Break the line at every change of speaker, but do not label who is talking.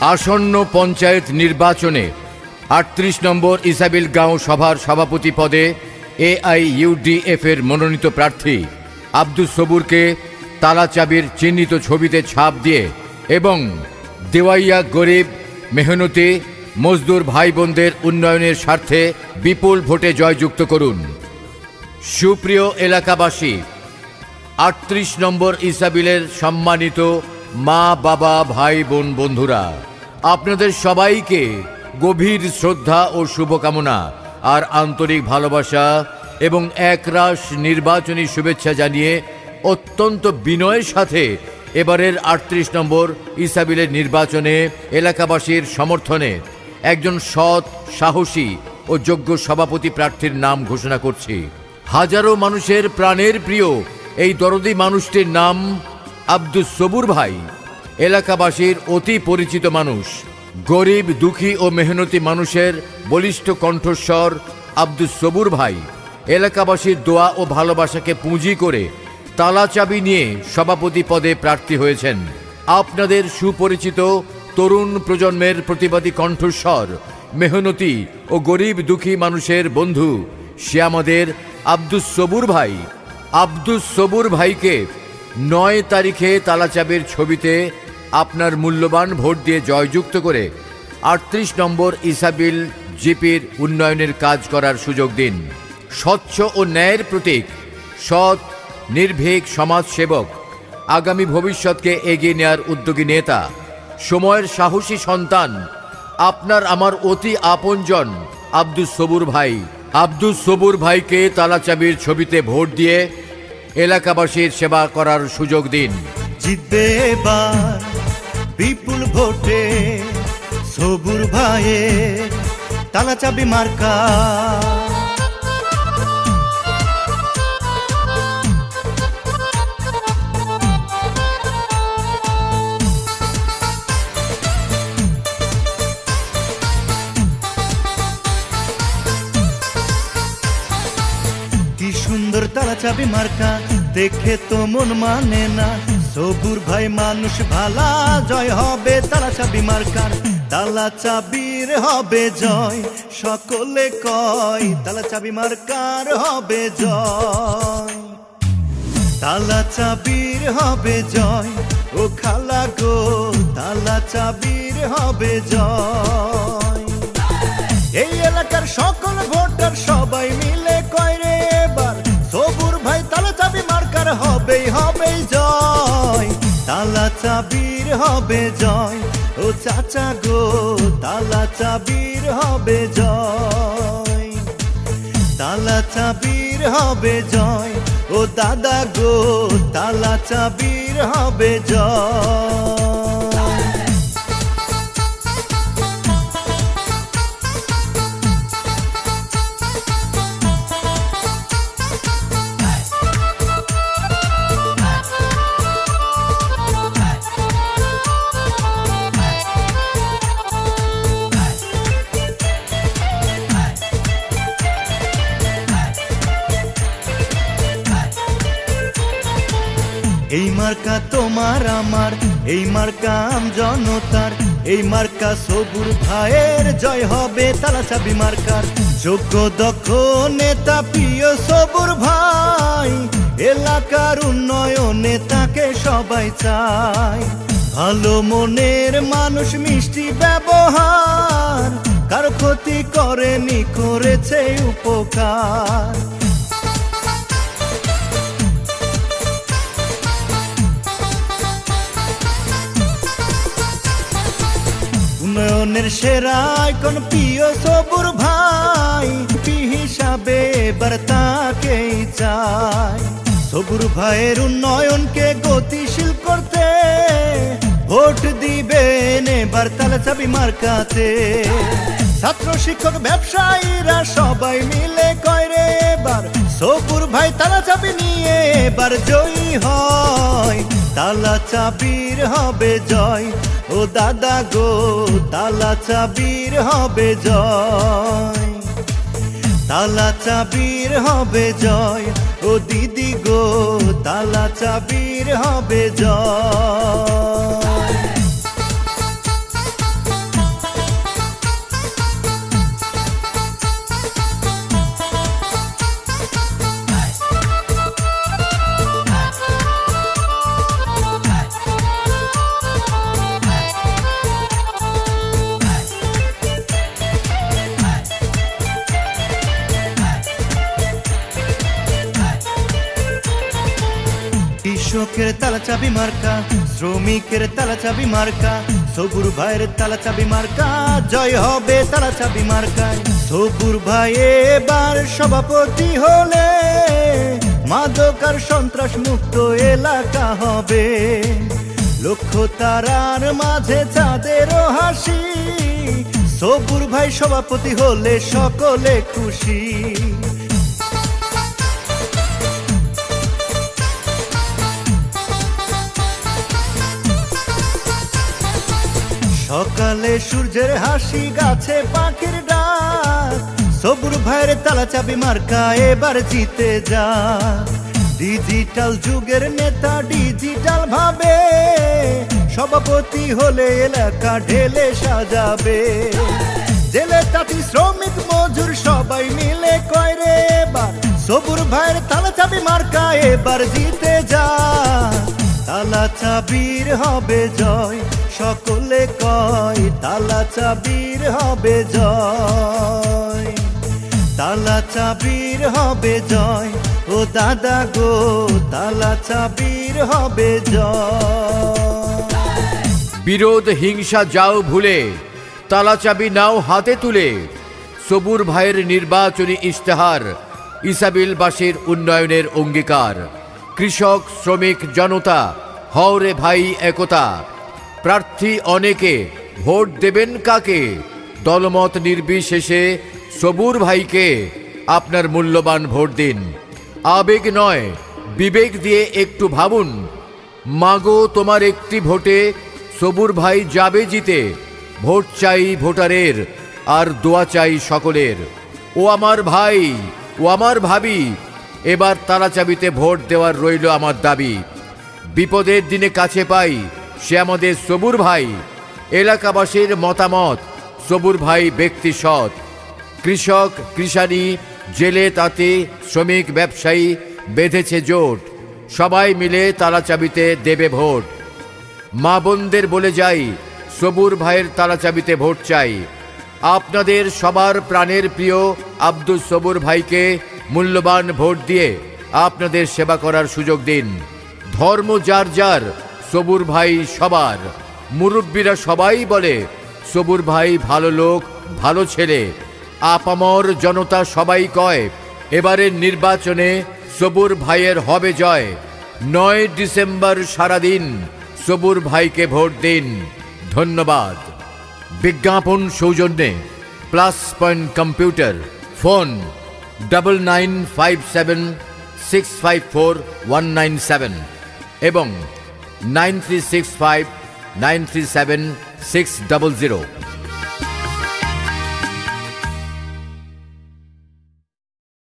আসন্ন পঞ্চায়েত নির্বাচনে আটত্রিশ নম্বর ইসাবিল গাঁও সভার সভাপতি পদে এআইইউডিএফ এর মনোনীত প্রার্থী আব্দুস সবুরকে তালা চাবির চিহ্নিত ছবিতে ছাপ দিয়ে এবং দেওয়াইয়া গরিব মেহনতি মজদুর ভাই বোনদের উন্নয়নের স্বার্থে বিপুল ভোটে জয়যুক্ত করুন। সুপ্রিয় এলাকাবাসী, আটত্রিশ নম্বর ইসাবিলের সম্মানিত মা, বাবা ভাই বোন বন্ধুরা আপনাদের সবাইকে গভীর শ্রদ্ধা ও শুভকামনা আর আন্তরিক ভালোবাসা এবং একরাশ নির্বাচনী শুভেচ্ছা জানিয়ে অত্যন্ত বিনয়ের সাথে এবারের আটত্রিশ নম্বর ইসাবিলের নির্বাচনে এলাকাবাসীর সমর্থনে একজন সৎ, সাহসী ও যোগ্য সভাপতি প্রার্থীর নাম ঘোষণা করছি। হাজারো মানুষের প্রাণের প্রিয় এই দরদি মানুষটির নাম আব্দুস সবুর ভাই। এলাকাবাসীর অতি পরিচিত মানুষ। গরিব, দুঃখী ও মেহনতি মানুষের বলিষ্ঠ কণ্ঠস্বর আব্দুস সবুর ভাই। এলাকাবাসীর দোয়া ও ভালোবাসাকে পুঁজি করে তালা চাবি নিয়ে সভাপতি পদে প্রার্থী হয়েছেন। আপনাদের সুপরিচিত তরুণ প্রজন্মের প্রতিবাদী কণ্ঠস্বর, মেহনতি ও গরিব, দুঃখী মানুষের বন্ধু সে আমাদের আব্দুস সবুর ভাই। আব্দুস সবুর ভাইকে নয় তারিখে তালাচাবির ছবিতে আপনার মূল্যবান ভোট দিয়ে জয়যুক্ত করে আটত্রিশ নম্বর ইসাবিল জিপির উন্নয়নের কাজ করার সুযোগ দিন। স্বচ্ছ ও ন্যায়ের প্রতীক, সৎ, নির্ভীক সমাজসেবক, আগামী ভবিষ্যৎকে এগিয়ে নেওয়ার উদ্যোগী নেতা, সময়ের সাহসী সন্তান, আপনার আমার অতি আপনজন, আব্দুস সবুর ভাই। আব্দুস সবুর ভাইকে তালাচাবির ছবিতে ভোট দিয়ে এলাকাবাসীর সেবা করার সুযোগ দিন।
জিতবে এবার। বিপুল ভোটে সবুর ভাইয়ে তালা চাবি মার্কা। কি সুন্দর তালা চাবি মার্কা, দেখে তো মন মানে না। সবুর ভাই মানুষ ভালা, জয় হবে তালা চাবি মার্কার। তালা চাবির হবে জয়, সকলে কয় তালা চাবি মার্কার হবে জয়। তালা চাবির হবে জয়, ও খালা গো, তালা চাবির হবে জয়। এই এলাকার সকল ভোটার সবাই মিলে হবে জয়। ও চাচা গো, তালা চাবির হবে জয়। তালা চাবির হবে জয়। ও দাদা গো, তালা চাবির হবে জয়। তোমার আমার, এই মার্কা আম জনতার, এই মার্কা সবুর ভাইয়ের জয় হবে তালা চাবি মার্কার। যোগ্য দক্ষ নেতা, প্রিয় সবুর ভাই, এলাকার উন্নয়নে তাকে সবাই চায়। ভালো মনের মানুষ, মিষ্টি ব্যবহার, কার ক্ষতি করেনি, করেছে উপকার। উন্নয়নের সেরা কোন প্রিয় সবুর ভাই। পি হিসাবে এবার তাকেই চাই। সবুর ভাইয়ের উন্নয়নকে গতিশীল করতে ভোট দিবেন এবার তালা চাবি মার্কাতে। ছাত্র শিক্ষক ব্যবসায়ীরা সবাই মিলে কয় রে এবার সবুর ভাই তালা চাবি নিয়ে এবার জয়ী হয়। তালা চাবির হবে জয়, ও দাদা গো, তালা চাবির হবে জয়। তালা চাবির হবে জয়, ও দিদি গো, তালা চাবির হবে জয়। কৃষকের তালা চাবি মার্কা, শ্রমিকের তালা চাবি মার্কা, সবুর ভাইয়ের তালা চাবি মার্কা, জয় হবে তালা চাবি মার্কায় সবুর ভাই এবার সভাপতি হলে, মাদক আর সন্ত্রাস মুক্ত এলাকা হবে। লক্ষ্য তারার মাঝে চাঁদেরও হাসি, সবুর ভাই সভাপতি হলে সকলে খুশি। সকালে সূর্যের হাসি, গাছে পাখির ডাক। সবুর ভাইয়ের তালা চাবি মার্কা, এবার জিতে যা। ডিজিটাল যুগের নেতা ডিজিটাল ভাবে, সভাপতি হলে এলাকা ঢেলে সাজাবে। জেলে তাঁতি, শ্রমিক, মজুর সবাই মিলে কয় রে এবার। সবুর ভাইয়ের তালা চাবি মার্কা, এবার জিতে যা। চাবির হবে জয়, সকলে কয় তালা চাবির হবে জয়। তালা চাবির হবে জয়, ও দাদা গো, তালা চাবির হবে জয়।
বিরোধ, হিংসা যাও ভুলে, তালা চাবি নাও হাতে তুলে। সবুর ভাইয়ের নির্বাচনী ইশতেহার, ইসাবিলবাসীর উন্নয়নের অঙ্গীকার। কৃষক, শ্রমিক, জনতা হওরে ভাই একতা, প্রার্থী অনেকে, ভোট দেবেন কাকে? দলমত নির্বিশেষে সবুর ভাইকে আপনার মূল্যবান ভোট দিন। আবেগ নয়, বিবেক দিয়ে একটু ভাবুন। মাগো তোমার একটি ভোটে সবুর ভাই যাবে জিতে। ভোট চাই ভোটারের, আর দোয়া চাই সকলের। ও আমার ভাই, ও আমার ভাবি, এবার তালা চাবিতে ভোট দেওয়ার রইল আমার দাবি। বিপদের দিনে কাছে পাই, সে আমাদের সবুর ভাই। এলাকাবাসীর মতামত, সবুর ভাই ব্যক্তি সৎ। কৃষক কৃষানি জেলে তাঁতি, শ্রমিক, ব্যবসায়ী, বেঁধেছে জোট। সবাই মিলে তালা চাবিতে দেবে ভোট। মা বোনদের বলে যাই, সবুর ভাইয়ের তালা চাবিতে ভোট চাই। আপনাদের সবার প্রাণের প্রিয় আব্দুল সবুর ভাইকে মূল্যবান ভোট দিয়ে আপনাদের সেবা করার সুযোগ দিন। ধর্ম যার যার, সবুর ভাই সবার। মুরব্বীরা সবাই বলে, সবুর ভাই ভালো লোক, ভালো ছেলে। আপামর জনতা সবাই কয় এবারের নির্বাচনে সবুর ভাইয়ের হবে জয়। নয় ডিসেম্বর সারাদিন সবুর ভাইকে ভোট দিন। ধন্যবাদ। বিজ্ঞাপন সৌজন্যে, plus point computer, phone, double nine five seven, six five four one nine seven. এবং nine three six five nine three seven six double zero.